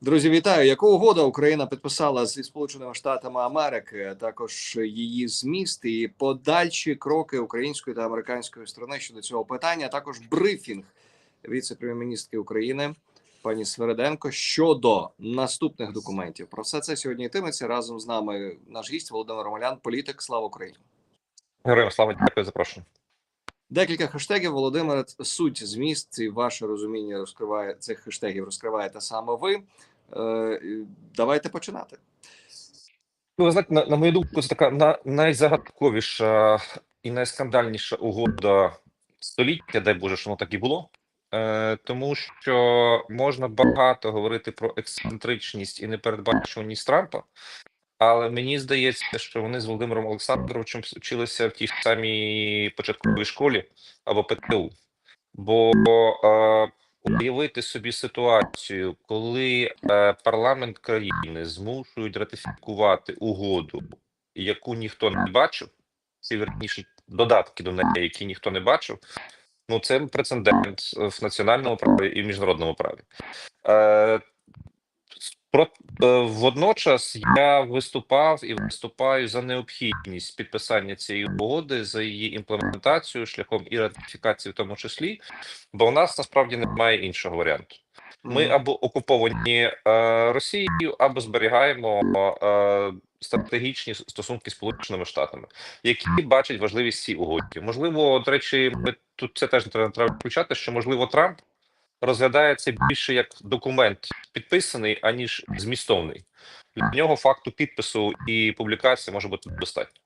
Друзі, вітаю. Яку угоду Україна підписала зі Сполученими Штатами Америки? Також її зміст і подальші кроки української та американської сторони щодо цього питання. Також брифінг віце-прем'єр-міністки України пані Свереденко щодо наступних документів. Про все це сьогодні йтиметься разом з нами. Наш гість Володимир Ромалян, політик. Слава Україні. Героям слава дякую за запрошення. Декілька хештегів. Володимир, суть зміст і ваше розуміння розкриває цих хештегів. Розкриваєте саме ви. Е, давайте починати. Ну, ви знаєте, на, на мою думку, це така на, найзагадковіша і найскандальніша угода століття, дай Боже, що воно так і було. Е, тому що можна багато говорити про ексцентричність і непередбачуваність Трампа, але мені здається, що вони з Володимиром Олександровичем вчилися в тій самій початковій школі або ПТУ. Бо е, уявити собі ситуацію, коли е, парламент країни змушують ратифікувати угоду, яку ніхто не бачив, чи верніше додатки до неї, які ніхто не бачив. Ну, це прецедент в національному праві і в міжнародному праві. Е, про, е, водночас я виступав і виступаю за необхідність підписання цієї угоди за її імплементацію шляхом і ратифікації, в тому числі, бо у нас насправді немає іншого варіанту. Ми або окуповані е, Росією, або зберігаємо е, стратегічні стосунки з Сполученими Штатами, які бачать важливість цій угоді. Можливо, до речі, ми тут це теж треба, треба включати, що можливо Трамп розглядається більше як документ підписаний, аніж змістовний. Для нього факту підпису і публікації може бути достатньо.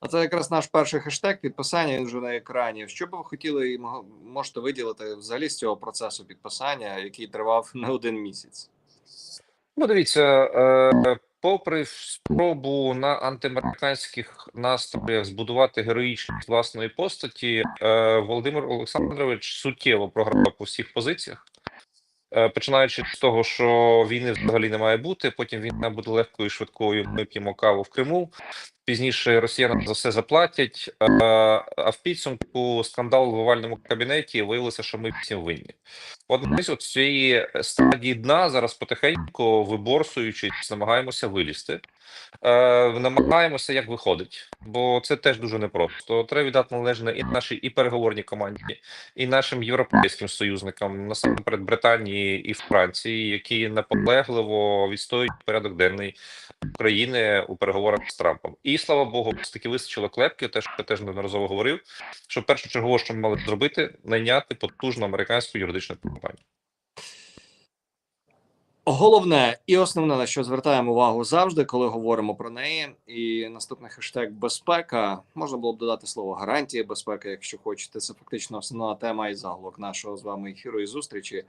А це якраз наш перший хештег підписання. Він вже на екрані. Що би ви хотіли і можете виділити взагалі з цього процесу підписання, який тривав не один місяць? Ну, дивіться, е, попри спробу на антиамериканських настроях збудувати героїчність власної постаті, е, Володимир Олександрович суттєво програв по всіх позиціях. Е, Починаючи з того, що війни взагалі не має бути, потім війна буде легкою і швидкою. Ми п'ємо каву в Криму. Пізніше росіянам за все заплатять. е, А в підсумку скандал в овальному кабінеті виявилося, що ми всім винні. От з цієї стадії дна зараз потихеньку виборсуючись, намагаємося вилізти. Е, намагаємося, як виходить, бо це теж дуже непросто. Треба віддати належне і нашій і переговорній команді, і нашим європейським союзникам, насамперед Британії і Франції, які наполегливо відстоюють порядок денний України у переговорах з Трампом. І слава Богу, таки вистачило клепки. Теж я теж неодноразово говорив. Що першочергово, що ми мали зробити, найняти потужну американську юридичну компанію. Головне і основне, на що звертаємо увагу завжди, коли говоримо про неї. І наступний хештег безпека. Можна було б додати слово гарантії безпеки, якщо хочете. Це фактично основна тема і заголовок нашого з вами ефіру і зустрічі.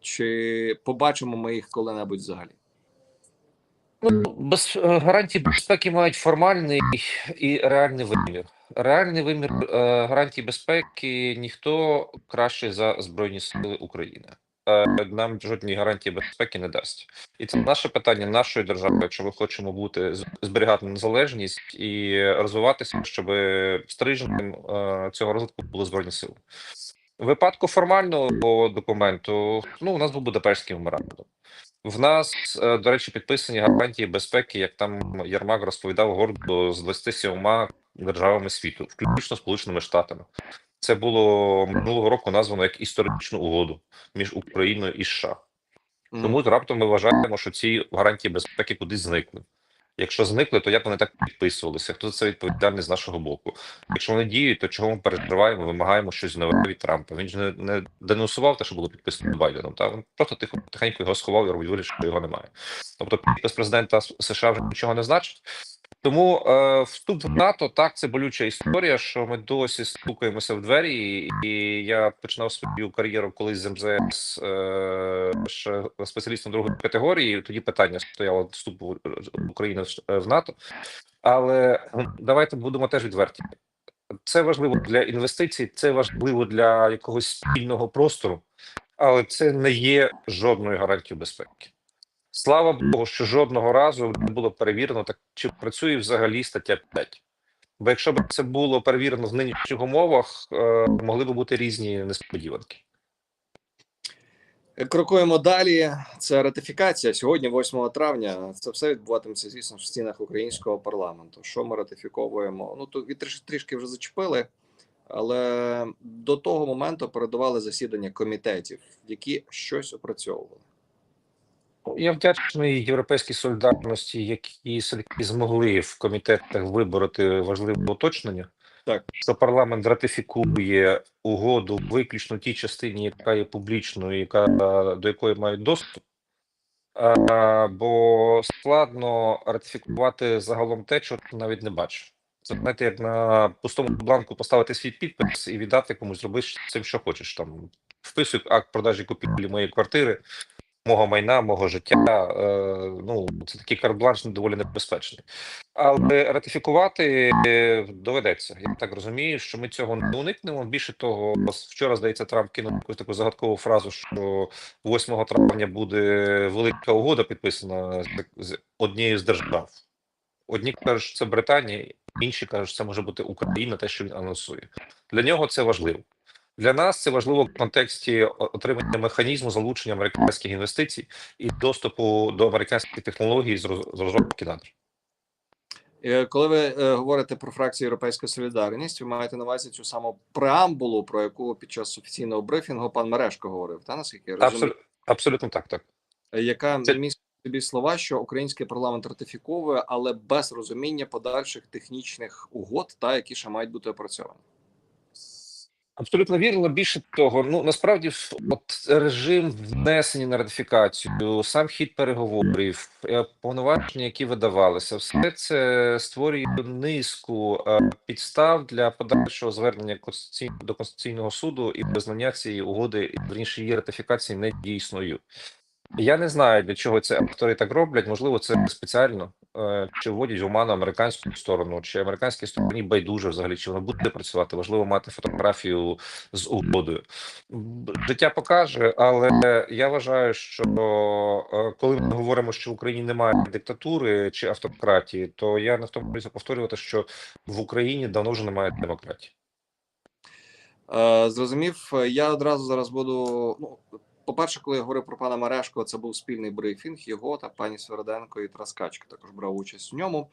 Чи побачимо ми їх коли-небудь взагалі? Ну, без е, гарантії безпеки мають формальний і реальний вимір. Реальний вимір е, гарантій безпеки ніхто краще за Збройні Сили України. Е, Нам жодні гарантії безпеки не дасть, і це наше питання нашої держави. Якщо ми хочемо бути зберігати незалежність і розвиватися, щоб стрижнем е, цього розвитку були збройні сили. В випадку формального документу, ну у нас був Будапештський меморандум. В нас, е, до речі, підписані гарантії безпеки, як там Єрмак розповідав гордо з 27 державами світу, включно Сполученими Штатами. Це було минулого року названо як історичну угоду між Україною і США. Тому раптом ми вважаємо, що ці гарантії безпеки кудись зникли. Якщо зникли, то як вони так підписувалися? Хто за це відповідальний з нашого боку? Якщо вони діють, то чого ми переживаємо, вимагаємо щось нове від Трампа? Він ж не, не денонсував те, що було підписано Байденом. Та він просто тихо тихенько його сховав і робить вигляд, що його немає. Тобто, підпис президента США вже нічого не значить. Тому е, вступ в НАТО так це болюча історія, що ми досі стукаємося в двері, і, я починав свою кар'єру колись з МЗС е, ще спеціалістом другої категорії. Тоді питання стояло вступу України в НАТО. Але давайте будемо теж відверті. Це важливо для інвестицій, це важливо для якогось спільного простору, але це не є жодною гарантією безпеки. Слава Богу, що жодного разу не було перевірено, так чи працює взагалі стаття 5. Бо якщо б це було перевірено в нинішніх умовах, е, могли б бути різні несподіванки. Крокуємо далі. Це ратифікація сьогодні, 8 травня. Це все відбуватиметься, звісно, в стінах українського парламенту. Що ми ратифіковуємо? Ну тут від трішки вже зачепили, але до того моменту передавали засідання комітетів, які щось опрацьовували. Я вдячний європейській солідарності, які все-таки змогли в комітетах вибороти важливе уточнення. Так. що парламент ратифікує угоду виключно в тій частині, яка є публічною, яка до якої мають доступ. А, бо складно ратифікувати загалом те, що ти навіть не бачиш. Це знаєте, як на пустому бланку поставити свій підпис і віддати комусь, зроби з цим, що хочеш. Там вписуй акт продажі купівлі моєї квартири, мого майна, мого життя. Е, ну це такий карт-бланш доволі небезпечний. Але ратифікувати е, доведеться. Я так розумію, що ми цього не уникнемо. Більше того, вчора здається, Трамп кинув якусь таку загадкову фразу, що 8 травня буде велика угода підписана з однією з держав. Одні кажуть, що це Британія, інші кажуть, що це може бути Україна, те, що він анонсує. Для нього це важливо. Для нас це важливо в контексті отримання механізму залучення американських інвестицій і доступу до американських технологій з роз- з розробки надр. Е, Коли ви е, говорите про фракцію Європейська Солідарність, ви маєте на увазі цю саму преамбулу, про яку під час офіційного брифінгу пан Мерешко говорив, та наскільки я розумію, Абсолютно, абсолютно так, так. Е, яка Це- містить собі слова, що український парламент ратифіковує, але без розуміння подальших технічних угод, та які ще мають бути опрацьовані. Абсолютно вірно. Більше того, ну насправді от режим внесення на ратифікацію, сам хід переговорів, е, повноваження, які видавалися, все це створює низку е, підстав для подальшого звернення до конституційного суду і визнання цієї угоди верніше її ратифікації недійсною. Я не знаю, для чого це автори так роблять. Можливо, це спеціально е, чи вводять в оману американську сторону, чи американській стороні байдуже взагалі, чи воно буде працювати. Важливо мати фотографію з угодою. Життя покаже, але я вважаю, що е, коли ми говоримо, що в Україні немає диктатури чи автократії, то я не втомлююся повторювати, що в Україні давно вже немає демократії. Е, зрозумів, я одразу зараз буду. Ну, по-перше, коли я говорив про пана Мерешко, це був спільний брифінг. Його та пані Свериденко і Траскачка також брав участь в ньому.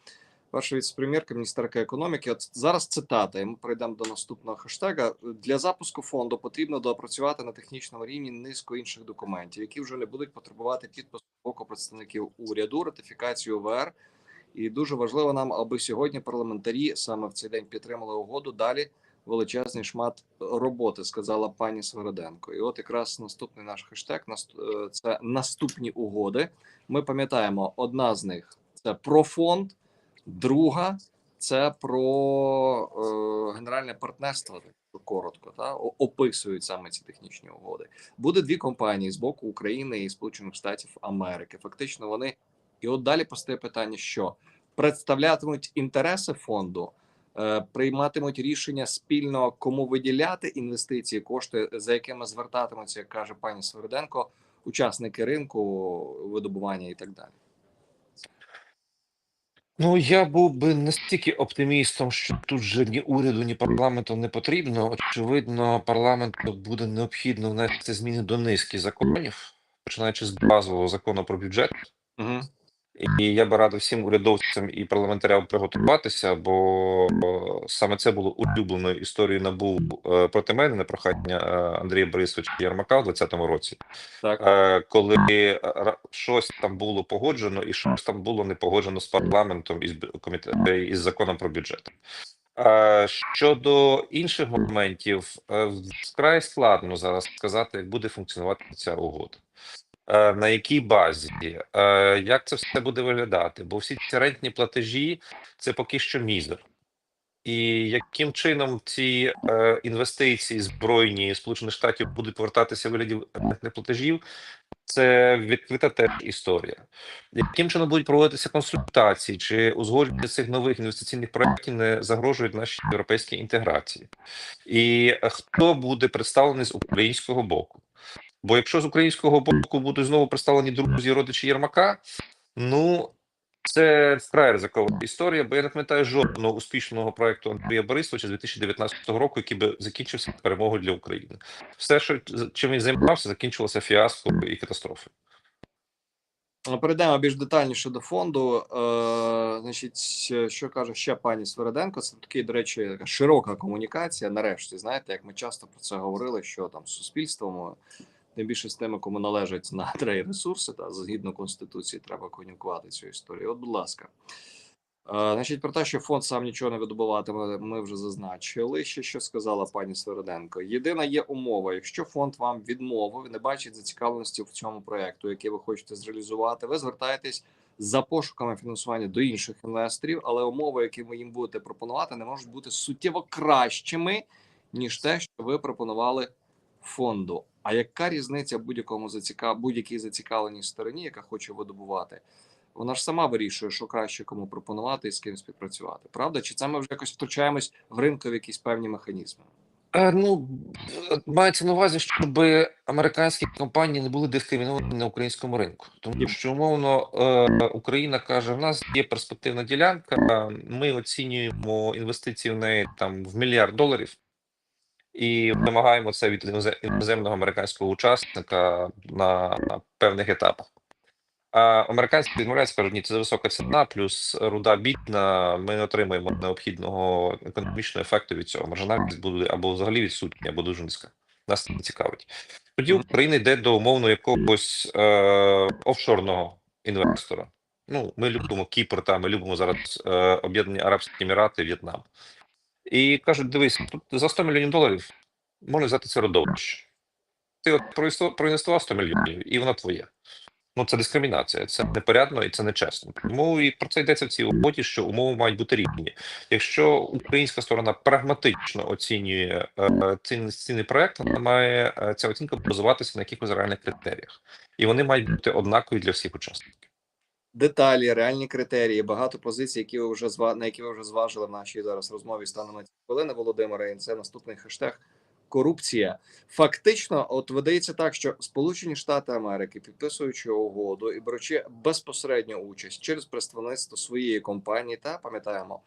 Перша віце-прем'єрка, міністерка економіки. От зараз цитата, і ми перейдемо до наступного хештега. Для запуску фонду потрібно доопрацювати на технічному рівні низку інших документів, які вже не будуть потребувати підпису боку представників уряду, ратифікацію ОВР. І дуже важливо нам, аби сьогодні парламентарі саме в цей день підтримали угоду. Далі величезний шмат роботи, сказала пані Свериденко. І от якраз наступний наш хештег е, це наступні угоди. Ми пам'ятаємо, одна з них це про фонд, друга це про е, генеральне партнерство. Коротко та описують саме ці технічні угоди. Буде дві компанії з боку України і Сполучених Штатів Америки. Фактично, вони і от далі постає питання, що представлятимуть інтереси фонду, прийматимуть рішення спільно, кому виділяти інвестиції, кошти, за якими звертатимуться, як каже пані Свериденко, учасники ринку видобування і так далі. Ну, я був би не стільки оптимістом, що тут же ні уряду, ні парламенту не потрібно. Очевидно, парламенту буде необхідно внести зміни до низки законів, починаючи з базового закону про бюджет. Угу. І я би радив всім урядовцям і парламентарям приготуватися, бо саме це було улюбленою історією набув е, проти мене на прохання е, Андрія Борисовича Ярмака у 2020 році. Так, Е, коли е, щось там було погоджено, і щось там було не погоджено з парламентом і з е, із законом про бюджет. Е, Щодо інших моментів, е, вкрай складно зараз сказати, як буде функціонувати ця угода. Е, На якій базі, Е, як це все буде виглядати? Бо всі ці рентні платежі це поки що мізер. І яким чином ці е, інвестиції збройні Сполучених Штатів будуть повертатися в вигляді рентних платежів, це відкрита теж історія. Яким чином будуть проводитися консультації, чи узгодження цих нових інвестиційних проєктів не загрожують нашій європейській інтеграції? І хто буде представлений з українського боку? Бо якщо з українського боку будуть знову представлені друзі, родичі Єрмака, ну Це вкрай ризикова історія, бо я не пам'ятаю жодного успішного проекту Андрія Борисовича з 2019 року, який би закінчився перемогою для України. Все, що чим він займався, закінчилося фіаско і катастрофою. Ну, Перейдемо більш детальніше до фонду. Е, значить, що каже ще пані Свереденко? Це такий, до речі, така широка комунікація. Нарешті, знаєте, як ми часто про це говорили, що там з суспільством, тим більше з тими, кому належать надра і ресурси, та згідно конституції, треба комунікувати цю історію. От, будь ласка. Е, Значить, про те, що фонд сам нічого не видобуватиме, ми вже зазначили. Ще що сказала пані Свериденко. Єдина є умова: якщо фонд вам відмовив, не бачить зацікавленості в цьому проекту, який ви хочете зреалізувати, ви звертаєтесь за пошуками фінансування до інших інвесторів, але умови, які ви їм будете пропонувати, не можуть бути суттєво кращими ніж те, що ви пропонували фонду. А яка різниця будь-якому зацікав будь-якій зацікавленій стороні, яка хоче видобувати? Вона ж сама вирішує, що краще кому пропонувати і з ким співпрацювати. Правда? Чи це ми вже якось втручаємось в ринкові якісь певні механізми? Е, Ну, е, мається на увазі, щоб американські компанії не були дискриміновані на українському ринку. Тому що, умовно, е, Україна каже: в нас є перспективна ділянка, ми оцінюємо інвестиції в неї там в мільярд доларів. І вимагаємо це від іноземного американського учасника на певних етапах. А американці відмовляються, кажуть, ні, це висока ціна, плюс руда бідна. Ми не отримаємо необхідного економічного ефекту від цього. Маржинальність буде або взагалі відсутня, або дуже низька. Нас це не цікавить. Тоді Україна йде до умовно якогось е, офшорного інвестора. Ну, ми любимо Кіпр, та ми любимо зараз е, Об'єднані Арабські Емірати, В'єтнам. І кажуть: дивись, тут за 100 мільйонів доларів можна взяти це родовище. Ти от проінвестував- проінвестував 100 мільйонів, і воно твоє. Ну, це дискримінація, це непорядно і це нечесно. Тому і про це йдеться в цій угоді, що умови мають бути рівні. Якщо українська сторона прагматично оцінює е, цінний проект, вона має е, ця оцінка базуватися на якихось реальних критеріях, і вони мають бути однакові для всіх учасників. Деталі, реальні критерії, багато позицій, які ви вже зва... на які ви вже зважили в нашій зараз розмові станом на ці хвилини, Володимире. І це наступний хештег корупція. Фактично, от видається так, що Сполучені Штати Америки, підписуючи угоду і беручи безпосередню участь через представництво своєї компанії, та пам'ятаємо,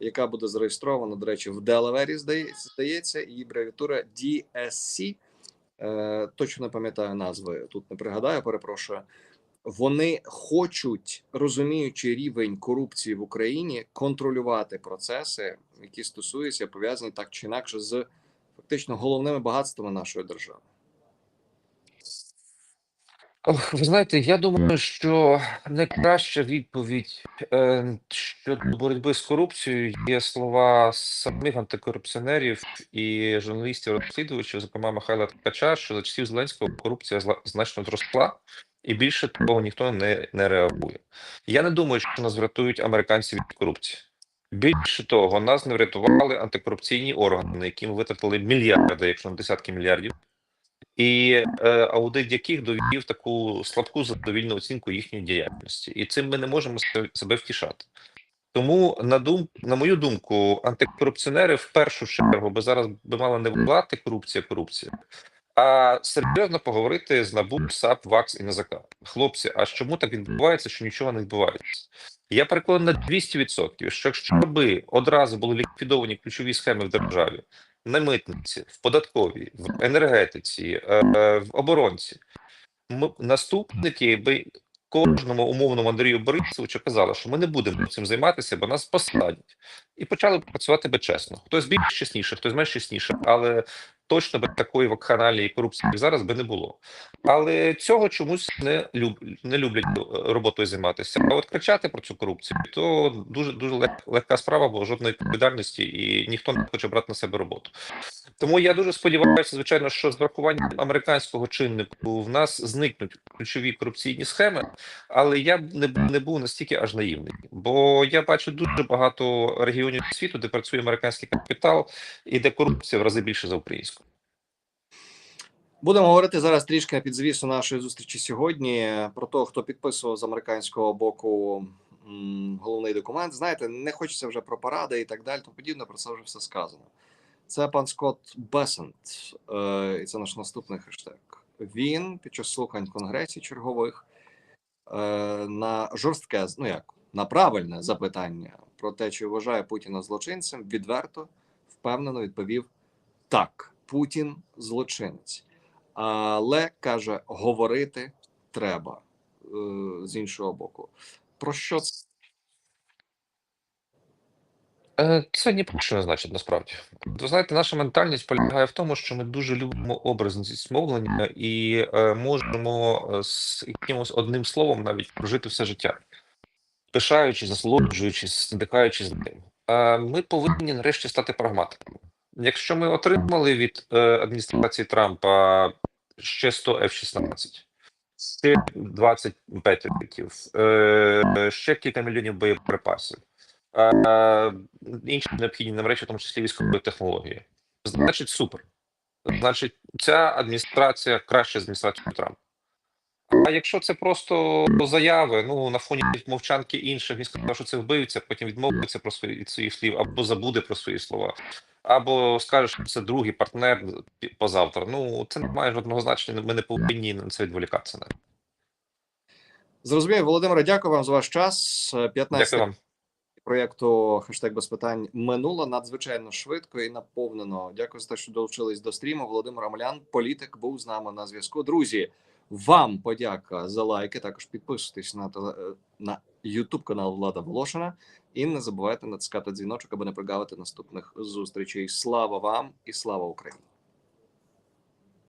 яка буде зареєстрована, до речі, в Делавері, здається, здається, і абревіатура DSC. Е, точно не пам'ятаю назви. Тут не пригадаю, перепрошую. Вони хочуть, розуміючи рівень корупції в Україні, контролювати процеси, які стосуються пов'язані так чи інакше з фактично головними багатствами нашої держави. Ох, Ви знаєте, я думаю, що найкраща відповідь е, щодо боротьби з корупцією є слова самих антикорупціонерів і журналістів-розслідувачів, зокрема Михайла Ткача, що за часів Зеленського корупція значно зросла, і більше того ніхто не, не реагує. Я не думаю, що нас врятують американці від корупції. Більше того, нас не врятували антикорупційні органи, які ми витратили мільярди, якщо не десятки мільярдів і е, аудит яких довів таку слабку задовільну оцінку їхньої діяльності, і цим ми не можемо себе втішати. Тому, на дум, на мою думку, антикорупціонери в першу чергу би зараз би мали не владати корупція, корупція, а серйозно поговорити з НАБУ, САП, ВАКС і НАЗК. Хлопці, а чому так відбувається, що нічого не відбувається? Я переконаний на 200%, що якщо би одразу були ліквідовані ключові схеми в державі, на митниці, в податковій, в енергетиці, е, в оборонці. Наступники би кожному умовному Андрію Борисовичу казали, що ми не будемо цим займатися, бо нас посадять. І почали працювати би чесно. Хтось більш чесніше, хтось менш чесніше, але точно би такої вакханалії корупції зараз би не було. Але цього чомусь не люб, не люблять е, роботою займатися. А от кричати про цю корупцію, то дуже дуже лег- легка справа, бо жодної відповідальності і ніхто не хоче брати на себе роботу. Тому я дуже сподіваюся, звичайно, що з врахуванням американського чиннику в нас зникнуть ключові корупційні схеми, але я не, не був настільки аж наївний, бо я бачу дуже багато регіонів світу, де працює американський капітал і де корупція в рази більше за українську. Будемо говорити зараз трішки на підзвісу нашої зустрічі сьогодні про того, хто підписував з американського боку головний документ. Знаєте, не хочеться вже про паради і так далі. Тому подібне про це вже все сказано. Це пан Скотт Бесент, е, і це наш наступний хештег. Він під час слухань в конгресі чергових е, на жорстке, ну як на правильне запитання про те, чи вважає Путіна злочинцем, відверто впевнено відповів так, Путін злочинець, але каже, говорити треба е, з іншого боку. Про що це? Е, Це ні про що не значить насправді. Ви знаєте, наша ментальність полягає в тому, що ми дуже любимо образність мовлення і е, можемо е, з якимось одним словом навіть прожити все життя, пишаючись, насолоджуючись, надихаючись ним. А ми повинні нарешті стати прагматиками. Якщо ми отримали від е, адміністрації Трампа ще 100 F-16, ще 20 петриків, е, ще кілька мільйонів боєприпасів, е, інші необхідні нам речі, в тому числі військової технології. Значить, супер. Значить, ця адміністрація краще з адміністрацією Трампа. А якщо це просто заяви, ну на фоні мовчанки інших, він сказав, що це вбивця, потім відмовиться про свої від своїх слів, або забуде про свої слова, або скаже, що це другий партнер позавтра. Ну це не має жодного значення. Ми не повинні на це відволікатися. Зрозумію, Володимире, дякую вам за ваш час. 15 Дякую вам. проєкту хештег без питань минуло надзвичайно швидко і наповнено. Дякую за те, що долучились до стріму. Володимир Амелян, політик, був з нами на зв'язку. Друзі, вам подяка за лайки. Також підписуйтесь на на YouTube канал Влада Волошина. І не забувайте натискати дзвіночок, аби не прогавити наступних зустрічей. Слава вам і слава Україні!